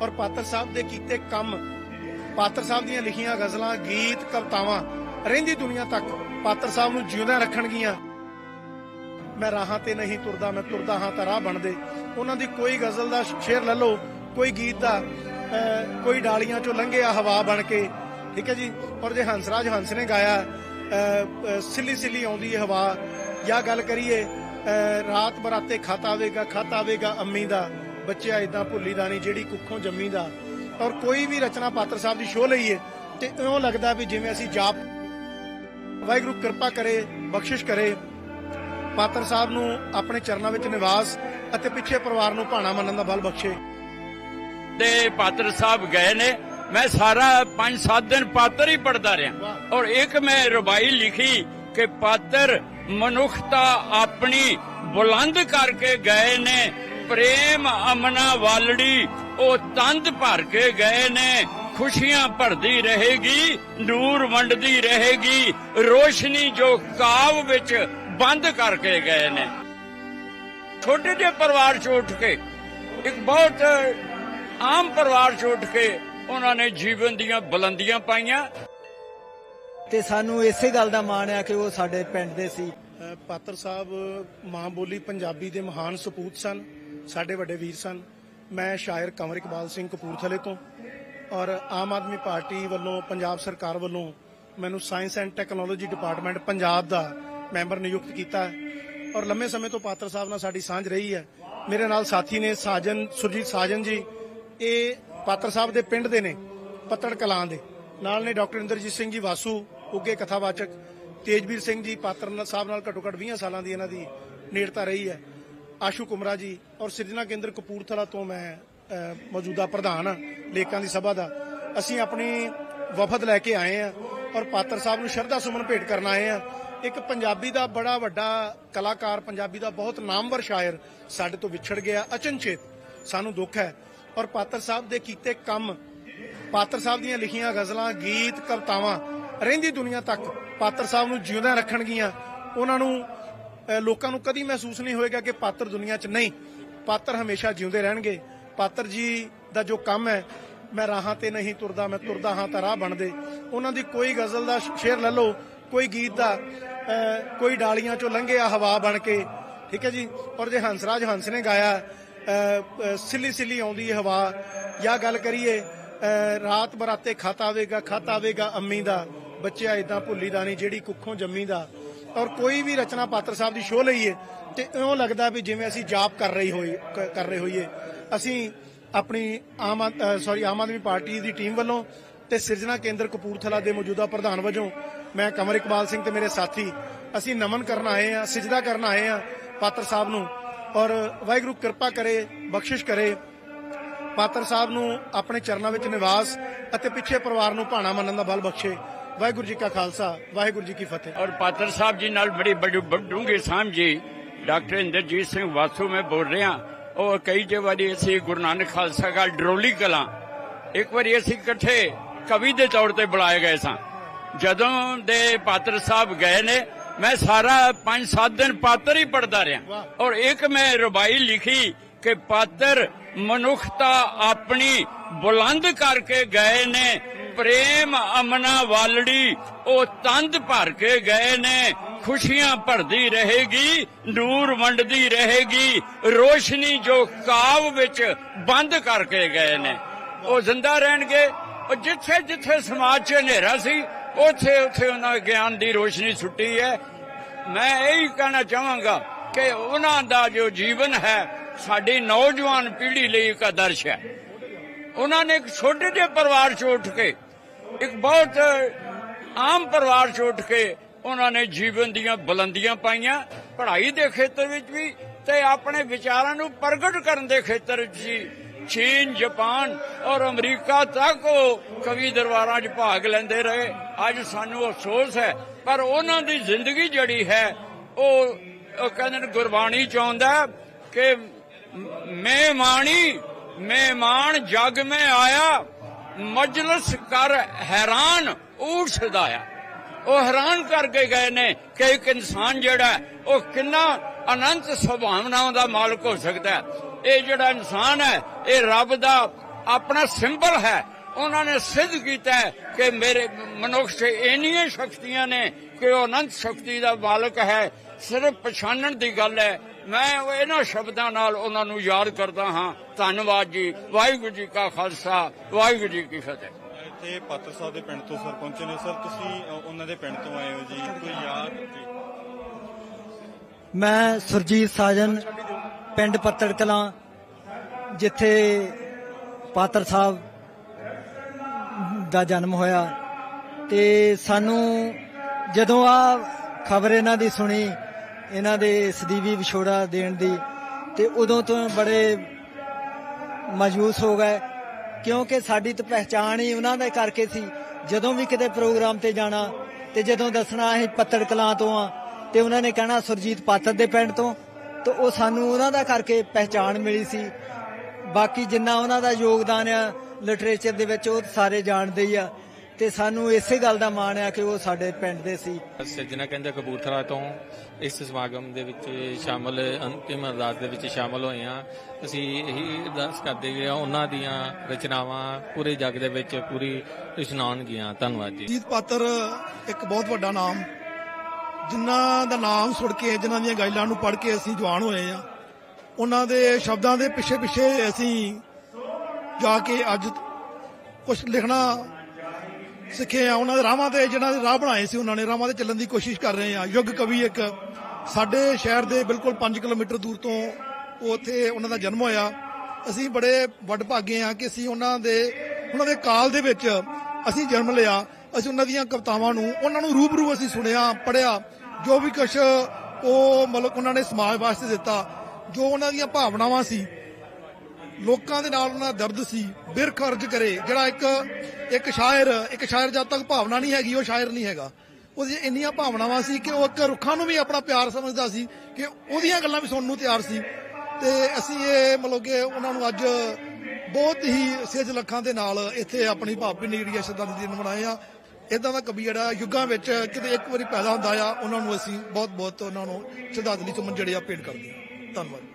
ਔਰ ਪਾਤਰ ਸਾਹਿਬ ਦੇ ਕੀਤੇ ਕੰਮ ਪਾਤਰ ਸਾਹਿਬ ਦੀਆਂ ਲਿਖੀਆਂ ਗਜ਼ਲਾਂ ਗੀਤ ਕਵਿਤਾਵਾਂ ਰਹਿੰਦੀ ਦੁਨੀਆ ਤੱਕ ਪਾਤਰ ਸਾਹਿਬ ਨੂੰ ਜਿਉਂਦਾ ਰੱਖਣਗੀਆਂ। ਮੈਂ ਰਾਹਾਂ ਤੇ ਨਹੀਂ ਤੁਰਦਾ ਮੈਂ ਤੁਰਦਾ ਹਾਂ ਤਾਂ ਰਾਹ ਬਣਦੇ। ਉਹਨਾਂ ਦੀ ਕੋਈ ਗਜ਼ਲ ਦਾ ਸ਼ੇਰ ਲੈ ਲਓ ਕੋਈ ਗੀਤ ਦਾ ਕੋਈ ਡਾਲੀਆਂ ਚੋਂ ਲੰਘਿਆ ਹਵਾ ਬਣ ਕੇ। ਠੀਕ ਹੈ ਜੀ? ਔਰ ਜੇ ਹੰਸਰਾਜ ਹੰਸ ਨੇ ਗਾਇਆ ਅਹ, ਸਿੱਲੀ ਸਿੱਲੀ ਆਉਂਦੀ ਹੈ ਹਵਾ। ਜਾਂ ਗੱਲ ਕਰੀਏ ਅਹ, ਰਾਤ ਬਰਾਤੇ ਖਤ ਆਵੇਗਾ ਖਤ ਆਵੇਗਾ ਅੰਮੀ ਦਾ। ਬੱਚਿਆ ਇਦਾਂ ਭੁੱਲੀ ਦਾ ਨਹੀਂ ਜਿਹੜੀ ਕੁੱਖੋਂ ਜੰਮੀ ਦਾ ਔਰ ਕੋਈ ਵੀ ਰਚਨਾ ਪਾਤਰ ਸਾਹਿਬ ਦੀ ਸ਼ੋਅ ਲਈਏ ਤੇ ਇਉਂ ਲੱਗਦਾ ਵੀ ਜਿਵੇਂ ਅਸੀਂ ਜਾਪ ਵਾਹਿਗੁਰੂ ਕਿਰਪਾ ਕਰੇ ਬਖਸ਼ਿਸ਼ ਕਰੇ। ਪਾਤਰ ਸਾਹਿਬ ਨੂੰ ਆਪਣੇ ਚਰਨਾਂ ਵਿੱਚ ਨਿਵਾਸ ਅਤੇ ਪਿੱਛੇ ਪਰਿਵਾਰ ਨੂੰ ਭਾਣਾ ਮੰਨਣ ਦਾ ਬਲ ਬਖਸ਼ੇ। ਤੇ ਪਾਤਰ ਸਾਹਿਬ ਗਏ ਨੇ। ਮੈਂ ਸਾਰਾ 5-7 ਦਿਨ ਪਾਤਰ ਹੀ ਪੜਦਾ ਰਿਹਾ। ਔਰ ਇੱਕ ਮੈਂ ਰਬਾਈ ਲਿਖੀ ਕਿ ਪਾਤਰ ਮਨੁੱਖਤਾ ਆਪਣੀ ਬੁਲੰਦ ਕਰਕੇ ਗਏ ਨੇ। ਪ੍ਰੇਮ ਅਮਨਾ ਵਾਲੜੀ ਉਹ ਤੰਦ ਭਰ ਕੇ ਗਏ ਨੇ। ਖੁਸ਼ੀਆਂ ਭਰਦੀ ਰਹੇਗੀ ਨੂਰ ਵੰਡਦੀ ਰਹੇਗੀ। ਰੋਸ਼ਨੀ ਜੋ ਕਾਵ ਵਿੱਚ ਬੰਦ ਕਰਕੇ ਗਏ ਨੇ। ਛੋਟੇ ਜਿਹੇ ਪਰਿਵਾਰ ਚੋਂ ਉੱਠ ਕੇ ਇੱਕ ਬਹੁਤ ਆਮ ਪਰਿਵਾਰ ਚੋਂ ਉੱਠ ਕੇ ਉਹਨਾਂ ਨੇ ਜੀਵਨ ਦੀਆਂ ਬੁਲੰਦੀਆਂ ਪਾਈਆਂ। ਤੇ ਸਾਨੂੰ ਇਸੇ ਗੱਲ ਦਾ ਮਾਣ ਆ ਕਿ ਉਹ ਸਾਡੇ ਪਿੰਡ ਦੇ ਸੀ। ਪਾਤਰ ਸਾਹਿਬ ਮਾਂ ਬੋਲੀ ਪੰਜਾਬੀ ਦੇ ਮਹਾਨ ਸਪੂਤ ਸਨ। ਸਾਡੇ ਵੱਡੇ ਵੀਰ ਸਨ। ਮੈਂ ਸ਼ਾਇਰ ਕੰਵਰ ਇਕਬਾਲ ਸਿੰਘ ਕਪੂਰਥਲੇ ਤੋਂ ਔਰ ਆਮ ਆਦਮੀ ਪਾਰਟੀ ਵੱਲੋਂ, ਪੰਜਾਬ ਸਰਕਾਰ ਵੱਲੋਂ ਮੈਨੂੰ science and technology department Punjab the member ਨਿਯੁਕਤ ਕੀਤਾ ਔਰ ਲੰਮੇ ਸਮੇਂ ਤੋਂ ਪਾਤਰ ਸਾਹਿਬ ਨਾਲ ਸਾਡੀ ਸਾਂਝ ਰਹੀ ਹੈ। ਮੇਰੇ ਨਾਲ ਸਾਥੀ ਨੇ ਸਾਜਨ, ਸੁਰਜੀਤ ਸਾਜਨ ਜੀ। ਇਹ ਪਾਤਰ ਸਾਹਿਬ ਦੇ ਪਿੰਡ ਦੇ ਨੇ, ਪੱਤੜ ਕਲਾਂ ਦੇ। ਨਾਲ ਨੇ ਡਾਕਟਰ ਇੰਦਰਜੀਤ ਸਿੰਘ ਜੀ ਵਾਸੂ, ਉੱਗੇ ਕਥਾਵਾਚਕ। ਤੇਜਵੀਰ ਸਿੰਘ ਜੀ ਪਾਤਰ ਸਾਹਿਬ ਨਾਲ ਘੱਟੋ ਘੱਟ 20 ਸਾਲਾਂ ਦੀ ਇਹਨਾਂ ਦੀ ਨੇੜਤਾ ਰਹੀ ਹੈ। ਆਸ਼ੂ ਕੁਮਰਾ ਜੀ ਔਰ ਸਿਰਜਣਾ ਕੇਂਦਰ ਕਪੂਰਥਲਾ ਤੋਂ ਮੈਂ ਮੌਜੂਦਾ ਪ੍ਰਧਾਨ ਹਾਂ ਲੇਕਾਂ ਦੀ ਸਭਾ ਦਾ। ਅਸੀਂ ਆਪਣੀ ਵਫਦ ਲੈ ਕੇ ਆਏ ਹਾਂ ਔਰ ਪਾਤਰ ਸਾਹਿਬ ਨੂੰ ਸ਼ਰਧਾ ਸੁਮਨ ਭੇਟ ਕਰਨ ਆਏ ਹਾਂ। ਇੱਕ ਪੰਜਾਬੀ ਦਾ ਬੜਾ ਵੱਡਾ ਕਲਾਕਾਰ, ਪੰਜਾਬੀ ਦਾ ਬਹੁਤ ਨਾਮਵਰ ਸ਼ਾਇਰ ਸਾਡੇ ਤੋਂ ਵਿਛੜ ਗਿਆ, ਅਚਨਚੇਤ। ਸਾਨੂੰ ਦੁੱਖ ਹੈ। ਔਰ ਪਾਤਰ ਸਾਹਿਬ ਦੇ ਕੀਤੇ ਕੰਮ, ਪਾਤਰ ਸਾਹਿਬ ਦੀਆਂ ਲਿਖੀਆਂ ਗਜ਼ਲਾਂ, ਗੀਤ, ਕਵਿਤਾਵਾਂ ਰਹਿੰਦੀ ਦੁਨੀਆ ਤੱਕ ਪਾਤਰ ਸਾਹਿਬ ਨੂੰ ਜਿਉਂਦਾ ਰੱਖਣਗੀਆਂ। ਉਹਨਾਂ ਨੂੰ ਲੋਕਾਂ ਨੂੰ ਕਦੀ ਮਹਿਸੂਸ ਨਹੀਂ ਹੋਏਗਾ ਕਿ ਪਾਤਰ ਦੁਨੀਆ 'ਚ ਨਹੀਂ। ਪਾਤਰ ਹਮੇਸ਼ਾ ਜਿਉਂਦੇ ਰਹਿਣਗੇ। ਪਾਤਰ ਜੀ ਦਾ ਜੋ ਕੰਮ ਹੈ, ਮੈਂ ਰਾਹਾਂ ਤੇ ਨਹੀਂ ਤੁਰਦਾ, ਮੈਂ ਤੁਰਦਾ ਹਾਂ ਤਾਂ ਰਾਹ ਬਣਦੇ। ਉਹਨਾਂ ਦੀ ਕੋਈ ਗਜ਼ਲ ਦਾ ਸ਼ੇਰ ਲੈ ਲਓ, ਕੋਈ ਗੀਤ ਦਾ ਕੋਈ ਡਾਲੀਆਂ ਚੋਂ ਲੰਘਿਆ ਹਵਾ ਬਣ ਕੇ। ਠੀਕ ਹੈ ਜੀ? ਔਰ ਜੇ ਹੰਸਰਾਜ ਹੰਸ ਨੇ ਗਾਇਆ ਸਿੱਲੀ ਸਿੱਲੀ ਆਉਂਦੀ ਹੈ ਹਵਾ। ਜਾਂ ਗੱਲ ਕਰੀਏ ਰਾਤ ਬਰਾਤੇ ਖਤ ਆਵੇਗਾ ਖਤ ਆਵੇਗਾ ਅੰਮੀ ਦਾ। ਬੱਚਿਆ ਇਦਾਂ ਭੁੱਲੀ ਦਾ ਨਹੀਂ, ਜਿਹੜੀ ਕੁੱਖੋਂ ਜੰਮੀ ਦਾ। ਔਰ ਕੋਈ ਵੀ ਰਚਨਾ ਪਾਤਰ ਸਾਹਿਬ ਦੀ ਸ਼ੋਅ ਲਈਏ ਤੇ ਇਉਂ ਲੱਗਦਾ ਵੀ ਜਿਵੇਂ ਅਸੀਂ ਜਾਪ ਕਰ ਰਹੀ ਹੋਈ ਕਰ ਰਹੇ ਹੋਈਏ। ਅਸੀਂ ਆਪਣੀ ਆਮ ਸੌਰੀ ਆਮ ਆਦਮੀ ਪਾਰਟੀ ਦੀ ਟੀਮ ਵੱਲੋਂ ਤੇ ਸਿਰਜਣਾ ਕੇਂਦਰ ਕਪੂਰਥਲਾ ਦੇ ਮੌਜੂਦਾ ਪ੍ਰਧਾਨ ਵਜੋਂ ਮੈਂ ਕਮਰ ਇਕਬਾਲ ਸਿੰਘ ਤੇ ਮੇਰੇ ਸਾਥੀ ਅਸੀਂ ਨਮਨ ਕਰਨ ਆਏ ਆ ਸਿਜਦਾ ਕਰਨ ਆਏ ਆ ਪਾਤਰ ਸਾਹਿਬ ਨੂੰ। ਔਰ ਵਾਹਿਗੁਰੂ ਕਿਰਪਾ ਕਰੇ, ਬਖਸ਼ਿਸ਼ ਕਰੇ। ਪਾਤਰ ਸਾਹਿਬ ਨੂੰ ਆਪਣੇ ਚਰਨਾਂ ਵਿੱਚ ਨਿਵਾਸ ਅਤੇ ਪਿੱਛੇ ਪਰਿਵਾਰ ਨੂੰ ਭਾਣਾ ਮੰਨਣ ਦਾ ਬਲ ਬਖਸ਼ੇ। ਵਾਹਿਗੁਰੂ ਜੀ ਕਾ ਖਾਲਸਾ ਵਾਹਿਗੁਰੂ ਜੀ ਕੀ ਫਤਿਹ। ਔਰ ਪਾਤਰ ਸਾਹਿਬ ਜੀ ਨਾਲ ਬੜੀ ਬੜੀ ਡੂੰਘੀ ਸਾਂਝ ਡਾਕਟਰ ਇੰਦਰਜੀਤ ਸਿੰਘ ਵਾਸੂ ਮੈਂ ਬੋਲ ਰਿਹਾ। ਉਹ ਕਈ ਜੇ ਵਾਰੀ ਅਸੀਂ ਗੁਰੂ ਨਾਨਕ ਖਾਲਸਾ ਕਾਲ ਡਰੋਲੀ ਕਲਾਂ ਇੱਕ ਵਾਰੀ ਅਸੀਂ ਇਕੱਠੇ ਕਵੀ ਦੇ ਤੌਰ ਤੇ ਬੁਲਾਏ ਗਏ ਸਾਂ। ਜਦੋਂ ਦੇ ਪਾਤਰ ਸਾਹਿਬ ਗਏ ਨੇ ਮੈਂ ਸਾਰਾ 5-7 ਦਿਨ ਪਾਤਰ ਹੀ ਪੜਦਾ ਰਿਹਾ। ਔਰ ਇੱਕ ਮੈਂ ਰਬਾਈ ਲਿਖੀ ਕਿ ਪਾਤਰ ਮਨੁੱਖਤਾ ਆਪਣੀ ਬੁਲੰਦ ਕਰਕੇ ਗਏ ਨੇ ਪ੍ਰੇਮ ਅਮਨਾ ਵਾਲੜੀ, ਉਹ ਤੰਦ ਭਰ ਕੇ ਗਏ ਨੇ। ਖੁਸ਼ੀਆਂ ਭਰਦੀ ਰਹੇਗੀ, ਨੂਰ ਵੰਡਦੀ ਰਹੇਗੀ। ਰੋਸ਼ਨੀ ਜੋ ਕਾਵ ਵਿੱਚ ਬੰਦ ਕਰਕੇ ਗਏ ਨੇ। ਉਹ ਜ਼ਿੰਦਾ ਰਹਿਣਗੇ। ਉਹ ਜਿੱਥੇ ਜਿੱਥੇ ਸਮਾਜ 'ਚ ਹਨੇਰਾ ਸੀ, ਉੱਥੇ ਉੱਥੇ ਉਹਨਾਂ ਗਿਆਨ ਦੀ ਰੋਸ਼ਨੀ ਸੁੱਟੀ ਹੈ। ਮੈਂ ਇਹੀ ਕਹਿਣਾ ਚਾਹਾਂਗਾ ਕਿ ਉਹਨਾਂ ਦਾ ਜੋ ਜੀਵਨ ਹੈ, ਸਾਡੀ ਨੌਜਵਾਨ ਪੀੜ੍ਹੀ ਲਈ ਇੱਕ ਆਦਰਸ਼ ਹੈ। ਉਹਨਾਂ ਨੇ ਇੱਕ ਛੋਟੇ ਜਿਹੇ ਪਰਿਵਾਰ ਚ ਉੱਠ ਕੇ ਇੱਕ ਬਹੁਤ ਆਮ ਪਰਿਵਾਰ ਚ ਉੱਠ ਕੇ ਉਹਨਾਂ ਨੇ ਜੀਵਨ ਦੀਆਂ ਬੁਲੰਦੀਆਂ ਪਾਈਆਂ। ਪੜ੍ਹਾਈ ਦੇ ਖੇਤਰ ਵਿੱਚ ਵੀ ਤੇ ਆਪਣੇ ਵਿਚਾਰਾਂ ਨੂੰ ਪ੍ਰਗਟ ਕਰਨ ਦੇ ਖੇਤਰ ਵਿੱਚ ਵੀ। ਚੀਨ, ਜਾਪਾਨ ਔਰ ਅਮਰੀਕਾ ਤੱਕ ਉਹ ਕਵੀ ਦਰਬਾਰਾਂ 'ਚ ਭਾਗ ਲੈਂਦੇ ਰਹੇ। ਅੱਜ ਸਾਨੂੰ ਅਫਸੋਸ ਹੈ, ਪਰ ਉਹਨਾਂ ਦੀ ਜ਼ਿੰਦਗੀ ਜਿਹੜੀ ਹੈ, ਉਹ ਉਹ ਕਹਿੰਦੇ ਨੇ ਗੁਰਬਾਣੀ ਚ ਆਉਂਦਾ ਕਿ ਮਹਿਮਾਨੀ, ਮਹਿਮਾਨ ਜਗ ਮੈਂ ਆਇਆ ਮਜਲਿਸ ਕਰ ਹੈਰਾਨ ਊਠ ਸਦਾਇਆ ਉਹ ਹੈਰਾਨ ਕਰਕੇ ਗਏ ਨੇ ਕਿ ਇੱਕ ਇਨਸਾਨ ਜਿਹੜਾ ਉਹ ਕਿੰਨਾ ਅਨੰਤ ਸੁਭਾਵਨਾਵਾਂ ਦਾ ਮਾਲਕ ਹੋ ਸਕਦਾ ਹੈ। ਇਹ ਜਿਹੜਾ ਇਨਸਾਨ ਹੈ, ਇਹ ਰੱਬ ਦਾ ਆਪਣਾ ਸਿੰਬਲ ਹੈ। ਉਹਨਾਂ ਨੇ ਸਿੱਧ ਕੀਤਾ ਕਿ ਮੇਰੇ ਮਨੁੱਖ 'ਚ ਇੰਨੀਆਂ ਸ਼ਕਤੀਆਂ ਨੇ ਕਿ ਉਹ ਅਨੰਤ ਸ਼ਕਤੀ ਦਾ ਮਾਲਕ ਹੈ। ਸਿਰਫ ਪਛਾਣਨ ਦੀ ਗੱਲ ਹੈ ਮੈਂ ਉਹ ਇਹਨਾਂ ਸ਼ਬਦਾਂ ਨਾਲ ਉਹਨਾਂ ਨੂੰ ਯਾਦ ਕਰਦਾ ਹਾਂ। ਧੰਨਵਾਦ ਜੀ। ਵਾਹਿਗੁਰੂ ਜੀ ਕਾ ਖਾਲਸਾ। ਵਾਹਿਗੁਰੂ ਜੀ ਕੀ ਫਤਿਹ। ਇੱਥੇ ਪਾਤਰ ਸਾਹਿਬ ਦੇ ਪਿੰਡ ਤੋਂ ਸਰ ਪਹੁੰਚੇ ਨੇ। ਸਰ ਤੁਸੀਂ ਉਹਨਾਂ ਦੇ ਪਿੰਡ ਤੋਂ ਆਏ ਹੋ ਜੀ। ਕੋਈ ਯਾਦ? ਜੀ। ਮੈਂ ਸੁਰਜੀਤ ਸਾਜਨ ਪਿੰਡ ਪੱਤੜ ਕਲਾਂ ਜਿੱਥੇ ਪਾਤਰ ਸਾਹਿਬ ਦਾ ਜਨਮ ਹੋਇਆ। ਤੇ ਸਾਨੂੰ ਜਦੋਂ ਆ ਖਬਰ ਇਹਨਾਂ ਦੀ ਸੁਣੀ ਇਹਨਾਂ ਦੇ ਸਦੀਵੀ ਵਿਛੋੜਾ ਦੇਣ ਦੀ ਤੇ ਉਦੋਂ ਤੋਂ ਬੜੇ ਮਾਯੂਸ ਹੋ ਗਏ, ਕਿਉਂਕਿ ਸਾਡੀ ਤਾਂ ਪਹਿਚਾਣ ਹੀ ਉਹਨਾਂ ਦੇ ਕਰਕੇ ਸੀ। ਜਦੋਂ ਵੀ ਕਿਤੇ ਪ੍ਰੋਗਰਾਮ ਤੇ ਜਾਣਾ ਤੇ ਜਦੋਂ ਦੱਸਣਾ ਅਸੀਂ ਪੱਤੜ ਕਲਾਂ ਤੋਂ ਆ, ਤੇ ਉਹਨਾਂ ਨੇ ਕਹਿਣਾ ਸੁਰਜੀਤ ਪਾਤਰ ਦੇ ਪਿੰਡ ਤੋਂ, ਤੇ ਉਹ ਸਾਨੂੰ ਉਹਨਾਂ ਦਾ ਕਰਕੇ ਪਹਿਚਾਣ ਮਿਲੀ ਸੀ। ਬਾਕੀ ਜਿੰਨਾ ਉਹਨਾਂ ਦਾ ਯੋਗਦਾਨ ਆ ਲਿਟਰੇਚਰ ਦੇ ਵਿੱਚ ਉਹ ਸਾਰੇ ਜਾਣਦੇ ਹੀ ਆ। ਤੇ ਸਾਨੂੰ ਇਸੇ ਗੱਲ ਦਾ ਮਾਣ ਆ ਕਿ ਉਹ ਸਾਡੇ ਪਿੰਡ ਦੇ ਸੀ। ਸਿਰਜਣਾ ਕਹਿੰਦੇ ਕਪੂਰਥਲਾ ਤੋਂ ਇਸ ਸਮਾਗਮ ਦੇ ਵਿੱਚ ਸ਼ਾਮਲ ਅੰਤਿਮ ਅਰਦਾਸ ਦੇ ਵਿੱਚ ਸ਼ਾਮਲ ਹੋਏ ਹਾਂ। ਅਸੀਂ ਇਹੀ ਅਰਦਾਸ ਕਰਦੇ ਕਿ ਉਹਨਾਂ ਦੀਆਂ ਰਚਨਾਵਾਂ ਪੂਰੇ ਜੱਗ ਦੇ ਵਿੱਚ ਪੂਰੀ ਇਸ਼ਨਾਨਗੀਆਂ ਧੰਨਵਾਦ ਜੀ। ਜੀਤ ਪਾਤਰ ਇੱਕ ਬਹੁਤ ਵੱਡਾ ਨਾਮ। ਜਿਨ੍ਹਾਂ ਦਾ ਨਾਮ ਸੁਣ ਕੇ ਜਿਨ੍ਹਾਂ ਦੀਆਂ ਗਾਈਡਾਂ ਨੂੰ ਪੜ੍ਹ ਕੇ ਅਸੀਂ ਜਵਾਨ ਹੋਏ ਆ ਉਹਨਾਂ ਦੇ ਸ਼ਬਦਾਂ ਦੇ ਪਿੱਛੇ ਪਿੱਛੇ ਅਸੀਂ ਜਾ ਕੇ ਅੱਜ ਕੁਝ ਲਿਖਣਾ ਸਿੱਖੇ ਆ, ਉਹਨਾਂ ਦੇ ਰਾਹਾਂ ਤੇ ਜਿਹਨਾਂ ਦੇ ਰਾਹ ਬਣਾਏ ਸੀ ਉਹਨਾਂ ਨੇ ਰਾਹਾਂ ਤੇ ਚੱਲਣ ਦੀ ਕੋਸ਼ਿਸ਼ ਕਰ ਰਹੇ ਆ। ਯੁੱਗ ਕਵੀ ਇੱਕ ਸਾਡੇ ਸ਼ਹਿਰ ਦੇ ਬਿਲਕੁਲ 5 ਕਿਲੋਮੀਟਰ ਦੂਰ ਤੋਂ ਉਹ ਉੱਥੇ ਉਹਨਾਂ ਦਾ ਜਨਮ ਹੋਇਆ। ਅਸੀਂ ਬੜੇ ਵੱਡ ਭਾਗੇ ਆ ਕਿ ਅਸੀਂ ਉਹਨਾਂ ਦੇ ਉਹਨਾਂ ਦੇ ਕਾਲ ਦੇ ਵਿੱਚ ਅਸੀਂ ਜਨਮ ਲਿਆ। ਅਸੀਂ ਉਹਨਾਂ ਦੀਆਂ ਕਵਿਤਾਵਾਂ ਨੂੰ, ਉਹਨਾਂ ਨੂੰ ਰੂਬਰੂ ਅਸੀਂ ਸੁਣਿਆ ਪੜਿਆ ਜੋ ਵੀ ਕੁਝ ਉਹ ਮਤਲਬ ਉਹਨਾਂ ਨੇ ਸਮਾਜ ਵਾਸਤੇ ਦਿੱਤਾ, ਜੋ ਉਹਨਾਂ ਦੀਆਂ ਭਾਵਨਾਵਾਂ ਸੀ ਲੋਕਾਂ ਦੇ ਨਾਲ ਉਹਨਾਂ ਦਾ ਦਰਦ ਸੀ ਬਿਰਖ ਅਰਜ ਕਰੇ, ਜਿਹੜਾ ਇੱਕ ਇੱਕ ਸ਼ਾਇਰ ਇੱਕ ਸ਼ਾਇਰ ਜਦ ਤੱਕ ਭਾਵਨਾ ਨਹੀਂ ਹੈਗੀ, ਉਹ ਸ਼ਾਇਰ ਨਹੀਂ ਹੈਗਾ। ਉਹਦੀ ਇੰਨੀਆਂ ਭਾਵਨਾਵਾਂ ਸੀ ਕਿ ਉਹ ਇੱਕ ਰੁੱਖਾਂ ਨੂੰ ਵੀ ਆਪਣਾ ਪਿਆਰ ਸਮਝਦਾ ਸੀ ਕਿ ਉਹਦੀਆਂ ਗੱਲਾਂ ਵੀ ਸੁਣਨ ਨੂੰ ਤਿਆਰ ਸੀ। ਤੇ ਅਸੀਂ ਇਹ ਮਤਲਬ ਕਿ ਉਹਨਾਂ ਨੂੰ ਅੱਜ ਬਹੁਤ ਹੀ ਸੇਜ ਲੱਖਾਂ ਦੇ ਨਾਲ ਇੱਥੇ ਆਪਣੀ ਭਾਵਭਿੰਨੀ ਜਿਹੜੀ ਹੈ ਸ਼ਰਧਾਂਜਲੀ ਦਿਨ ਮਨਾਏ ਆ। ਇਦਾਂ ਦਾ ਕਵੀ ਜਿਹੜਾ ਯੁੱਗਾਂ ਵਿੱਚ ਕਿਤੇ ਇੱਕ ਵਾਰੀ ਪੈਦਾ ਹੁੰਦਾ ਆ, ਉਹਨਾਂ ਨੂੰ ਅਸੀਂ ਬਹੁਤ ਬਹੁਤ ਉਹਨਾਂ ਨੂੰ ਸ਼ਰਧਾਂਜਲੀ ਚੁੰਮਨ ਜਿਹੜੇ ਆ ਭੇਟ ਕਰਦੇ ਹਾਂ ਧੰਨਵਾਦ।